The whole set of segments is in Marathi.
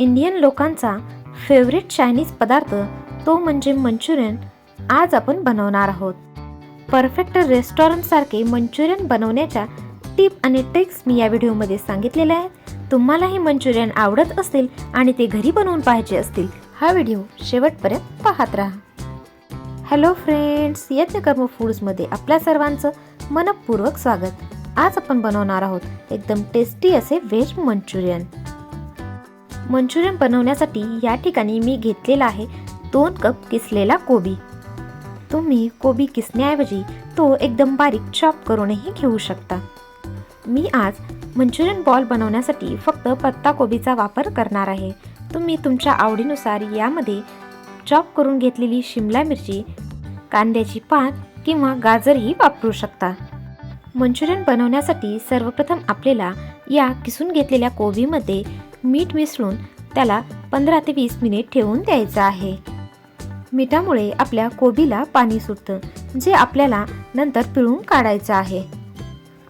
इंडियन लोकांचा फेवरेट चायनीज पदार्थ तो म्हणजे मंचुरियन आज आपण बनवणार आहोत. परफेक्ट रेस्टॉरंटसारखे मंचुरियन बनवण्याच्या टिप आणि ट्रिक्स मी या व्हिडिओमध्ये सांगितलेल्या आहेत. तुम्हालाही मंचुरियन आवडत असतील आणि ते घरी बनवून पाहिजे असतील हा व्हिडिओ शेवटपर्यंत पाहत राहा. हॅलो फ्रेंड्स यज्ञकर्म फूड्समध्ये आपल्या सर्वांचं मनपूर्वक स्वागत. आज आपण बनवणार आहोत एकदम टेस्टी असे व्हेज मंचुरियन. मंचुरियन बनवण्यासाठी या ठिकाणी मी घेतलेला आहे दोन कप किसलेला कोबी. तुम्ही कोबी किसण्याऐवजी तो एकदम बारीक चॉप करूनही घेऊ शकता. मी आज मंचुरियन बॉल बनवण्यासाठी फक्त पत्ता कोबीचा वापर करणार आहे. तुम्ही तुमच्या आवडीनुसार यामध्ये चॉप करून घेतलेली शिमला मिरची कांद्याची पात किंवा गाजरही वापरू शकता. मंचुरियन बनवण्यासाठी सर्वप्रथम आपल्याला या किसून घेतलेल्या कोबीमध्ये मीठ मिसळून त्याला पंधरा ते वीस मिनिट ठेवून द्यायचं आहे. मिठामुळे आपल्या कोबीला पाणी सुटतं जे आपल्याला नंतर पिळून काढायचं आहे.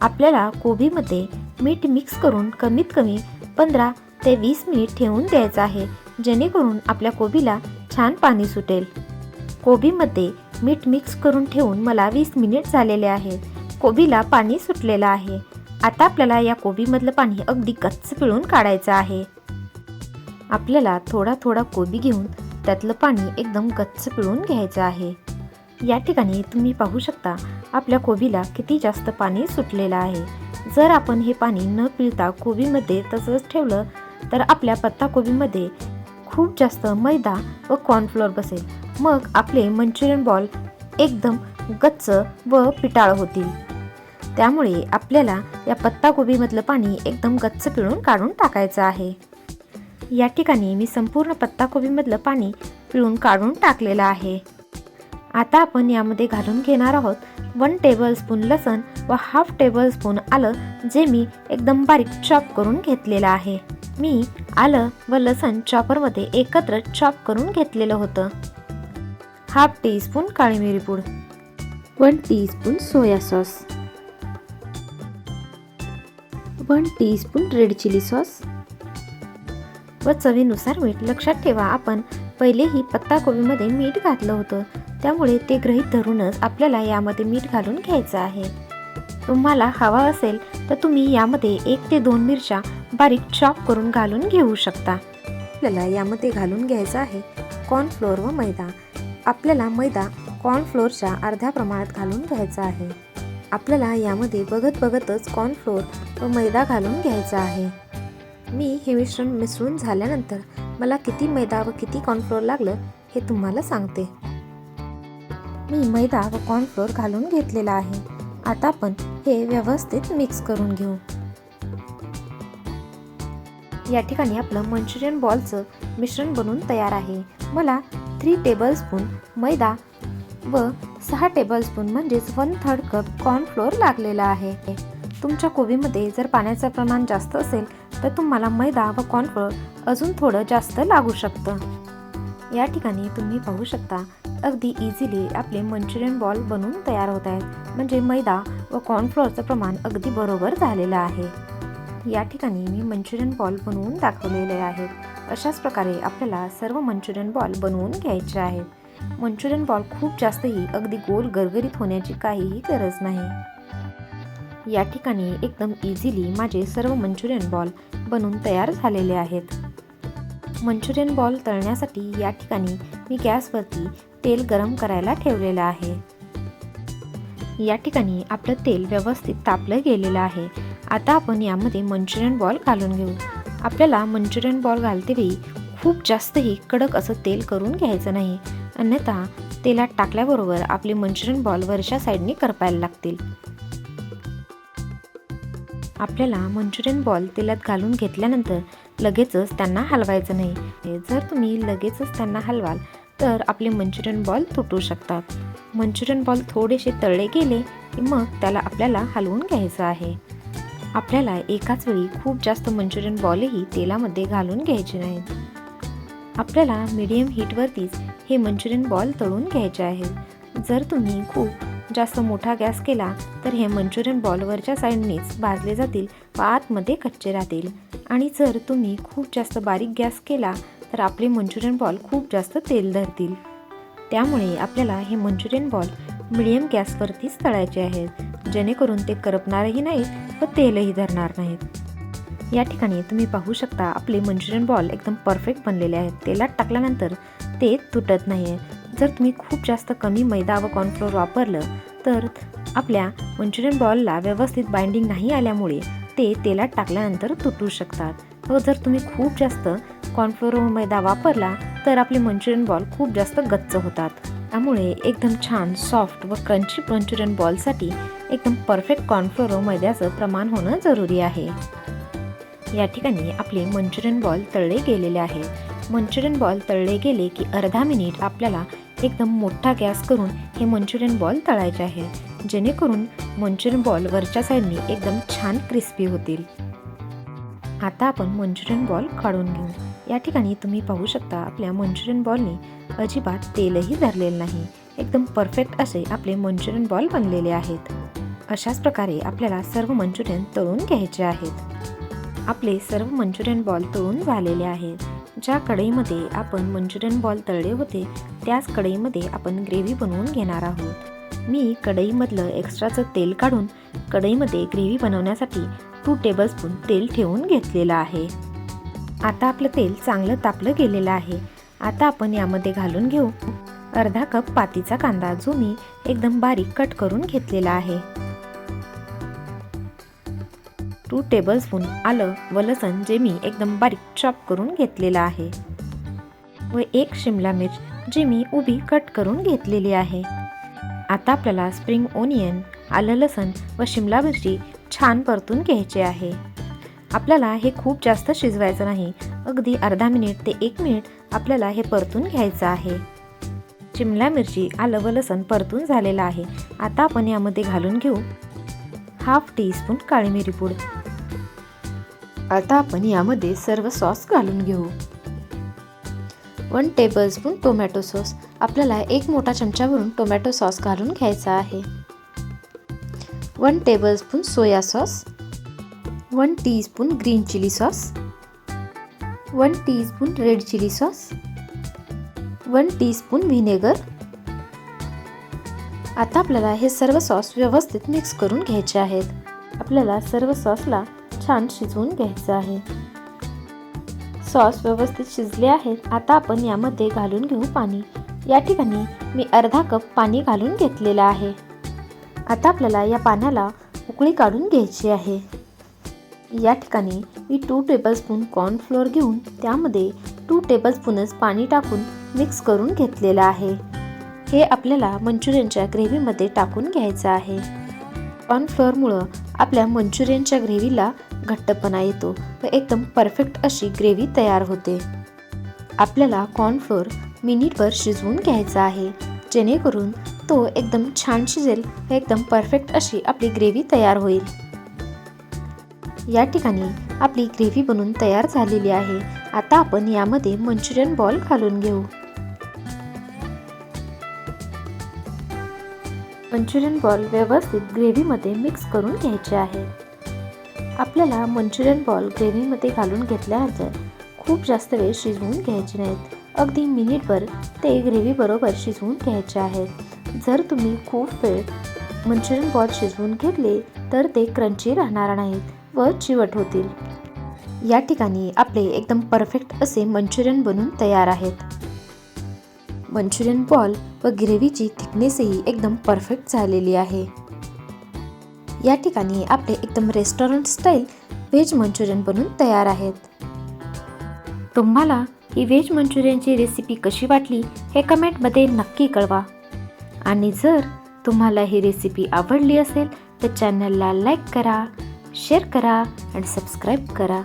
आपल्याला कोबीमध्ये मीठ मिक्स करून कमीत कमी पंधरा ते वीस मिनिट ठेवून द्यायचं आहे जेणेकरून आपल्या कोबीला छान पाणी सुटेल. कोबीमध्ये मीठ मिक्स करून ठेवून मला वीस मिनिट झालेले आहे. कोबीला पाणी सुटलेलं आहे. आता आपल्याला या कोबीमधलं पाणी अगदी गच्च पिळून काढायचं आहे. आपल्याला थोडा थोडा कोबी घेऊन त्यातलं पाणी एकदम गच्च पिळून घ्यायचं आहे. या ठिकाणी तुम्ही पाहू शकता आपल्या कोबीला किती जास्त पाणी सुटलेलं आहे. जर आपण हे पाणी न पिळता कोबीमध्ये तसंच ठेवलं तर आपल्या पत्ताकोबीमध्ये खूप जास्त मैदा व कॉर्नफ्लोअर बसेल. मग आपले मंचुरियन बॉल एकदम गच्च व पिटाळ होतील. त्यामुळे आपल्याला या पत्ताकोबीमधलं पाणी एकदम गच्च पिळून काढून टाकायचं आहे. या ठिकाणी मी संपूर्ण पत्ताकोबीमधलं पाणी पिळून काढून टाकलेलं आहे. आता आपण यामध्ये घालून घेणार आहोत वन टेबल स्पून लसण व हाफ टेबल स्पून आलं जे मी एकदम बारीक चॉप करून घेतलेलं आहे. मी आलं व लसण चॉपरमध्ये एकत्र चॉप करून घेतलेलं होतं. हाफ टी स्पून काळी मिरी पूड one teaspoon soya sauce one teaspoon red chilli sauce. व चवीनुसार मीठ. लक्षात ठेवा आपण पहिलेही पत्ताकोबीमध्ये मीठ घातलं होतं. त्यामुळे ते ग्रहीत धरूनच आपल्याला यामध्ये मीठ घालून घ्यायचं आहे. तुम्हाला हवा असेल तर तुम्ही यामध्ये एक ते दोन मिरच्या बारीक चॉप करून घालून घेऊ शकता. आपल्याला यामध्ये घालून घ्यायचं आहे कॉर्नफ्लोअर व मैदा. आपल्याला मैदा कॉर्नफ्लोअरच्या अर्ध्या प्रमाणात घालून घ्यायचा आहे. आपल्याला यामध्ये बघत बघतच कॉर्नफ्लोअर व मैदा घालून घ्यायचा आहे. मी हे मिश्रण मिसळून झाल्यानंतर मला किती मैदा व किती कॉर्नफ्लोअर लागलं हे तुम्हाला सांगते. मी मैदा व कॉर्नफ्लोअर घालून घेतलेला आहे. आता आपण हे व्यवस्थित मिक्स करून घेऊ. या ठिकाणी आपलं मंचुरियन बॉलचं मिश्रण बनवून तयार आहे. मला थ्री टेबलस्पून मैदा व सहा टेबलस्पून म्हणजेच वन थर्ड कप कॉर्नफ्लोअर लागलेला आहे. तुमच्या कोबीमध्ये जर पाण्याचं प्रमाण जास्त असेल तर तुम्हाला मैदा व कॉर्नफ्लोअर अजून थोडं जास्त लागू शकतं. या ठिकाणी तुम्ही पाहू शकता अगदी इझिली आपले मंचुरियन बॉल बनून तयार होत आहेत. म्हणजे मैदा व कॉर्नफ्लोअरचं प्रमाण अगदी बरोबर झालेलं आहे. या ठिकाणी मी मंचुरियन बॉल बनवून दाखवलेले आहेत. अशाच प्रकारे आपल्याला सर्व मंचुरियन बॉल बनवून घ्यायचे आहेत. मंचुरियन बॉल खूप जास्तही अगदी गोल गरगरीत होण्याची काहीही गरज नाही. या ठिकाणी एकदम इझिली माझे सर्व मंचुरियन बॉल बनवून तयार झालेले आहेत. मंचुरियन बॉल तळण्यासाठी या ठिकाणी मी गॅसवरती तेल गरम करायला ठेवलेलं आहे. या ठिकाणी आपलं तेल व्यवस्थित तापलं गेलेलं आहे. आता आपण यामध्ये मंचुरियन बॉल घालून घेऊ. आपल्याला मंचुरियन बॉल घालतेवेळी खूप जास्तही कडक असं तेल करून घ्यायचं नाही. अन्यथा तेलात टाकल्याबरोबर आपले मंचुरियन बॉल वरच्या साईडने करपायला लागतील. आपल्याला मंचुरियन बॉल तेलात घालून घेतल्यानंतर लगेचच त्यांना हलवायचं नाही. जर तुम्ही लगेचच त्यांना हलवाल तर आपले मंचुरियन बॉल तुटू शकतात. मंचुरियन बॉल थोडेसे तळले गेले की मग त्याला आपल्याला हलवून घ्यायचं आहे. आपल्याला एकाच वेळी खूप जास्त मंचुरियन बॉलही तेलामध्ये घालून घ्यायचे नाहीत आपल्याला मीडियम हीटवरतीच हे मंचुरियन बॉल तळून घ्यायचे आहेत जर तुम्ही खूप जास्त मोठा गॅस केला तर हे मंचुरियन बॉलवरच्या साईडनेच भाजले जातील व आतमध्ये कच्चे राहतील. आणि जर तुम्ही खूप जास्त बारीक गॅस केला तर आपले मंचुरियन बॉल खूप जास्त तेल धरतील. त्यामुळे आपल्याला हे मंचुरियन बॉल मिडियम गॅसवरतीच तळायचे आहेत. जेणेकरून ते करपणारही नाहीत व तेलही धरणार नाहीत. या ठिकाणी तुम्ही पाहू शकता आपले मंचुरियन बॉल एकदम परफेक्ट बनलेले आहेत. तेलात टाकल्यानंतर ते तुटत नाही आहे जर तुम्ही खूप जास्त कमी मैदा व कॉर्नफ्लोअर वापरलं तर आपल्या मंचुरियन बॉलला व्यवस्थित बाइंडिंग नाही आल्यामुळे ते तेलात टाकल्यानंतर तुटू शकतात. व जर तुम्ही खूप जास्त कॉर्नफ्लोअर व मैदा वापरला तर आपले मंचुरियन बॉल खूप जास्त गच्च होतात. त्यामुळे एकदम छान सॉफ्ट व क्रंची मंचुरियन बॉलसाठी एकदम परफेक्ट कॉर्नफ्लोअर व मैद्याचं प्रमाण होणं जरुरी आहे. या ठिकाणी आपले मंचुरियन बॉल तळले गेलेले आहे. मंचुरियन बॉल तळले गेले की अर्धा मिनिट आपल्याला एकदम मोठा गॅस करून हे मंचुरियन बॉल तळायचे आहे. जेणेकरून मंचुरियन बॉल वरच्या साईडने एकदम छान क्रिस्पी होतील. आता आपण मंचुरियन बॉल काढून घेऊ. या ठिकाणी तुम्ही पाहू शकता आपल्या मंचुरियन बॉलने अजिबात तेलही धरलेलं नाही. एकदम परफेक्ट असे आपले मंचुरियन बॉल बनलेले आहेत. अशाच प्रकारे आपल्याला सर्व मंचुरियन तळून घ्यायचे आहेत. आपले सर्व मंचुरियन बॉल तळून झालेले आहेत. ज्या कढईमध्ये आपण मंचुरियन बॉल तळले होते त्याच कढईमध्ये आपण ग्रेव्ही बनवून घेणार आहोत. मी कढईमधलं एक्स्ट्राचं तेल काढून कढईमध्ये ग्रेव्ही बनवण्यासाठी टू टेबलस्पून तेल ठेवून घेतलेलं आहे. आता आपलं तेल चांगलं तापलं गेलेलं आहे. आता आपण यामध्ये घालून घेऊ. अर्धा कप पातीचा कांदा जो मी एकदम बारीक कट करून घेतलेला आहे. टू टेबलस्पून आलं व लसण जे मी एकदम बारीक चॉप करून घेतलेलं आहे. व एक शिमला मिर्च जी मी उभी कट करून घेतलेली आहे. आता आपल्याला स्प्रिंग ओनियन आलं लसण व शिमला मिरची छान परतून घ्यायची आहे. आपल्याला हे खूप जास्त शिजवायचं नाही. अगदी अर्धा मिनिट ते एक मिनिट आपल्याला हे परतून घ्यायचं आहे. शिमला मिरची आलं व लसण परतून झालेलं आहे. आता आपण यामध्ये घालून घेऊ. हाफ टी स्पून काळी मिरी पूड. आता आपण यामध्ये सर्व सॉस घालून घेऊ. One tablespoon tomato sauce. आपल्याला एक मोठा चमच्यावरून टोमॅटो सॉस घालून घ्यायचा आहे. One tablespoon soya sauce. One teaspoon green chilli sauce. One teaspoon red chilli sauce. One teaspoon vinegar. आता आपल्याला हे सर्व सॉस व्यवस्थित मिक्स करून घ्यायचे आहेत. आपल्याला सर्व सॉसला छान शिजवून घ्यायचं आहे. सॉस व्यवस्थित शिजले आहेत आता आपण यामध्ये घालून घेऊ पाणी. या ठिकाणी मी अर्धा कप पाणी घालून घेतलेलं आहे. आता आपल्याला या पाण्याला उकळी काढून घ्यायची आहे. या ठिकाणी मी टू टेबलस्पून कॉर्नफ्लोअर घेऊन त्यामध्ये टू टेबलस्पूनच पाणी टाकून मिक्स करून घेतलेलं आहे. हे आपल्याला मंचुरियनच्या ग्रेव्हीमध्ये टाकून घ्यायचं आहे. कॉर्नफ्लोअरमुळं आपल्या मंचुरियनच्या ग्रेव्हीला घट्टपणा येतो व एकदम परफेक्ट अशी ग्रेव्ही तयार होते. आपल्याला कॉर्नफ्लोअर मिनिटभर शिजवून घ्यायचा आहे जेणेकरून तो एकदम छान शिजेल व एकदम परफेक्ट अशी आपली ग्रेव्ही तयार होईल. या ठिकाणी आपली ग्रेव्ही बनून तयार झालेली आहे. आता आपण यामध्ये मंचुरियन बॉल घालून घेऊ. मंचुरियन बॉल व्यवस्थित ग्रेव्हीमध्ये मिक्स करून घ्यायचे आहे. आपल्याला मंचुरियन बॉल ग्रेव्हीमध्ये घालून घेतल्यानंतर खूप जास्त वेळ शिजवून घ्यायचे नाहीत. अगदी मिनिटभर ते ग्रेव्हीबरोबर शिजवून घ्यायचे आहेत जर तुम्ही खूप वेळ मंचुरियन बॉल शिजवून घेतले तर ते क्रंची राहणार नाहीत व चिवट होतील. या ठिकाणी आपले एकदम परफेक्ट असे मंचुरियन बनून तयार आहेत. मंचुरियन बॉल व ग्रेव्हीची थिकनेसही एकदम परफेक्ट झालेली आहे. या ठिकाणी आपले एकदम रेस्टॉरंट स्टाईल व्हेज मंचुरियन बनून तयार आहेत. तुम्हाला ही व्हेज मंचुरियनची रेसिपी कशी वाटली हे कमेंटमध्ये नक्की कळवा. आणि जर तुम्हाला ही रेसिपी आवडली असेल तर चॅनलला लाईक करा शेअर करा आणि सबस्क्राईब करा.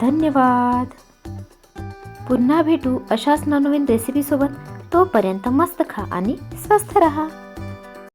धन्यवाद. पुन्हा भेटू अशाच नवनवीन रेसिपीसोबत तोपर्यंत मस्त खा आणि स्वस्थ रहा.